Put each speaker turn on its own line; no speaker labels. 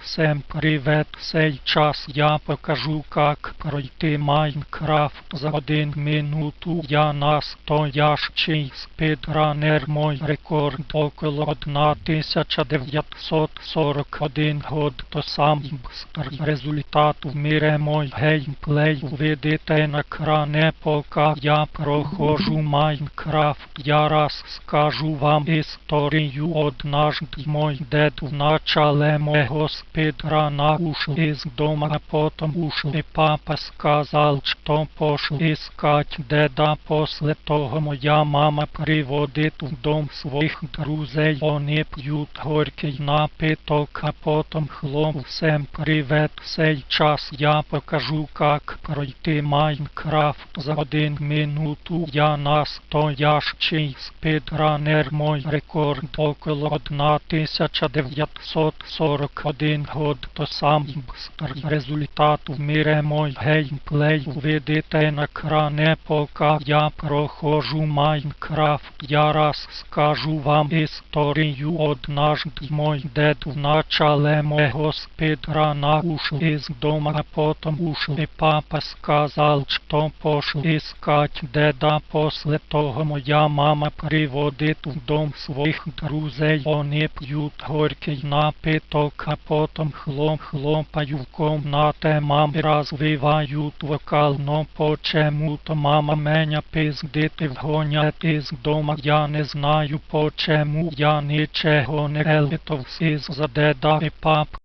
Всем привет! Сейчас я покажу как пройти Майнкрафт за один минуту. Я настоящий спидранер. Мой рекорд около 1941 год. То самый быстрый результат в мире мой геймплей. Видите на екране, пока я прохожу Майнкрафт. Я раз скажу вам историю однажды мой дед в начале моего спидрана ушел из дома, а потом ушел и папа сказал, что пошел искать деда. После того моя мама приводит в дом своих друзей, они пьют горький напиток, а потом хлоп. Всем привет, сейчас я покажу как пройти Майнкрафт за один минуту. Я настоящий спидранер, мой рекорд около 1941 год. То самый быстрый результат в мире мой геймплей. Видите на екране, пока я прохожу Майнкрафт. Я раз скажу вам историю однажды мой дед в начале моего спидрана ушел из дома, а потом ушел и папа сказал, что пошел искать деда. После того моя мама приводит в дом своих друзей, они пьют горький напиток, а потом хлоп хлопаю в комнате мам развивают вокал, но почему-то мама меня пиздит и вгоняет из дома. Я не знаю почему, я нічого не елітов из-за деда і пап